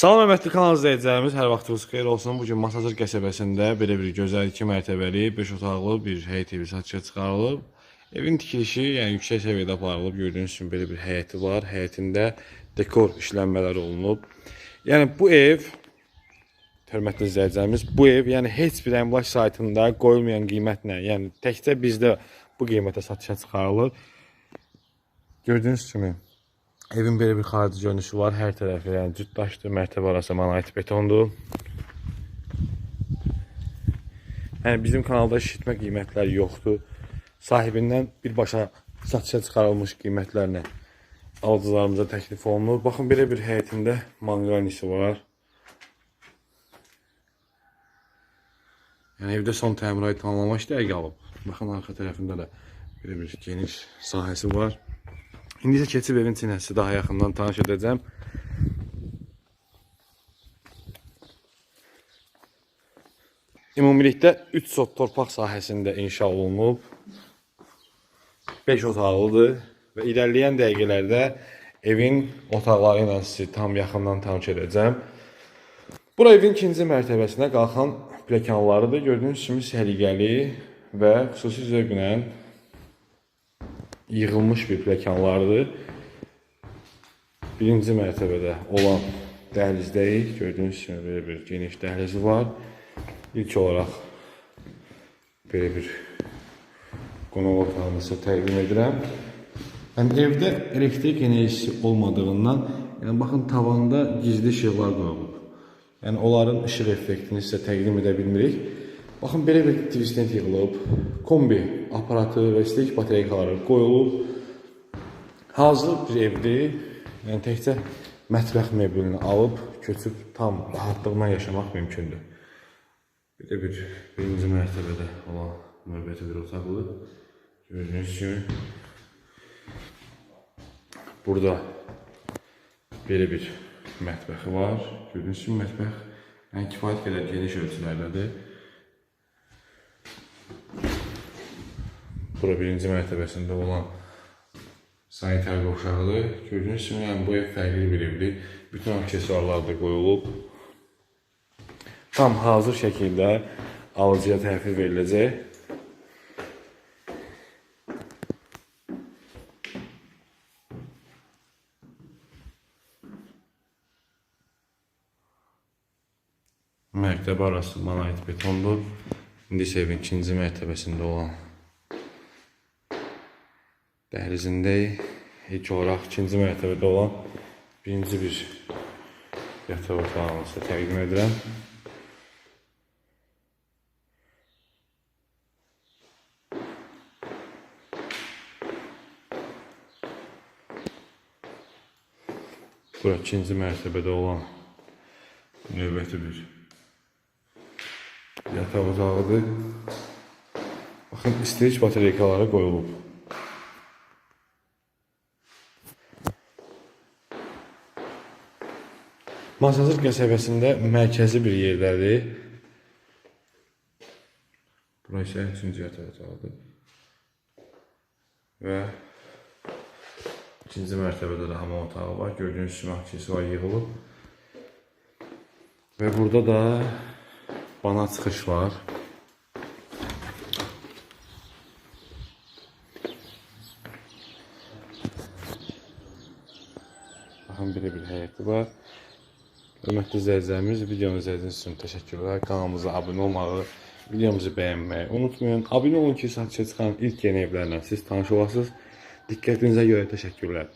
Salam hörmətli kanal izləyicilərimiz, hər vaxtınız xeyir olsun. Bu gün Masazır qəsəbəsində belə bir gözəl 2 mərtəbəli, 5 otaqlı bir həyət evi satışa çıxarılıb. Evin tikilişi, yəni yüksək səviyyədə aparılıb. Gördüyünüz kimi belə bir həyəti var. Həyətində dekor işlənmələr olunub. Yəni bu ev hörmətli izləyicilərimiz, bu ev yəni heç bir əmlak saytında qoyulmayan qiymətlə, yəni təkcə bizdə bu qiymətə satışa çıxarılır. Gördüyünüz kimi Evin belə bir xarici görünüşü var. Hər tərəfi yəni cütdaşdır, mərtəbə arası monolит betondur. Yəni bizim kanalda şişirtmə qiymətləri yoxdur. Sahibindən birbaşa satışa çıxarılmış qiymətlərlə alıcılarımıza təklif olunur. Baxın belə bir həyətində manqanisi var. Yəni evdə son təmirat tamamlama işləri qalıb. Baxın arxa tərəfində də belə bir geniş sahəsi var. İndi isə keçib evin içinə daha yaxından tanış edəcəm. Ümumilikdə 3 sot torpaq sahəsində inşa olunub. 5 otaqlıdır və irəliləyən dəqiqələrdə evin otaqları ilə sizi tam yaxından tanış edəcəm. Bura evin ikinci mərtəbəsinə qalxan plekanlarıdır. Gördüyünüz kimi səliqəli və xüsusi zövqlə yığılmış bir plekanlardır. Birinci mərtəbədə olan dəhlizdəyik. Gördüyünüz kimi belə bir geniş dəhlizi var. İlk olaraq belə bir qonaq otağını təqdim edirəm. Yəni evdə elektrik enerjisi olmadığından, yəni baxın tavanda gizli işıqlar qoyulub. Yəni onların işıq effektini sizə təqdim edə bilmirik. Baxın belə bir tvistent yığılıb, kombi aparatı və istilik batareykaları qoyulub. Hazır bir evdir. Yəni təkcə mətbəx mebelini alıb köçüb tam rahatlıqla yaşamaq mümkündür. Belə bir birinci mərtəbədə olan növbəti bir otaqlı. Gördüyünüz kimi burada belə bir mətbəxi var. Gördüyünüz kimi mətbəx yəni kifayət qədər geniş ölçülərdədir. Bura birinci mərtəbəsində olan sanitar qovşağıdır. Gördüyünüz kimi yəni bu ev fərqli bir evdir. Bütün aksesuarlar da qoyulub. Tam hazır şəkildə alıcıya təhvil veriləcək. Mərtəbə arası monolit betondur. İndi isə evin ikinci mərtəbəsində olan dəhlizindəyik. İlk olaraq ikinci mərtəbədə olan birinci bir yataq otağını sizə təqdim edirəm. Bura ikinci mərtəbədə olan növbəti bir yataq otağıdır. Baxın, istilik batareykaları qoyulub. Masazır qəsəbəsində mərkəzi bir yerdədir. Bura isə üçüncü yataq otağıdır. Və ikinci mərtəbədə də hamam otağı var. Gördüyünüz kimi aksesuar yığılıb. Və burada da bana çıxış var. Baxın belə bir həyəti var. Hörmətli izləyicilərimiz, videomu izlədiyiniz üçün təşəkkürlər. Kanalımıza abunə olmağı, videomuzu bəyənməyi unutmayın. Abunə olun ki, satışa çıxan ilk yeni evlərlə siz tanış olasınız. Diqqətinizə görə təşəkkürlər.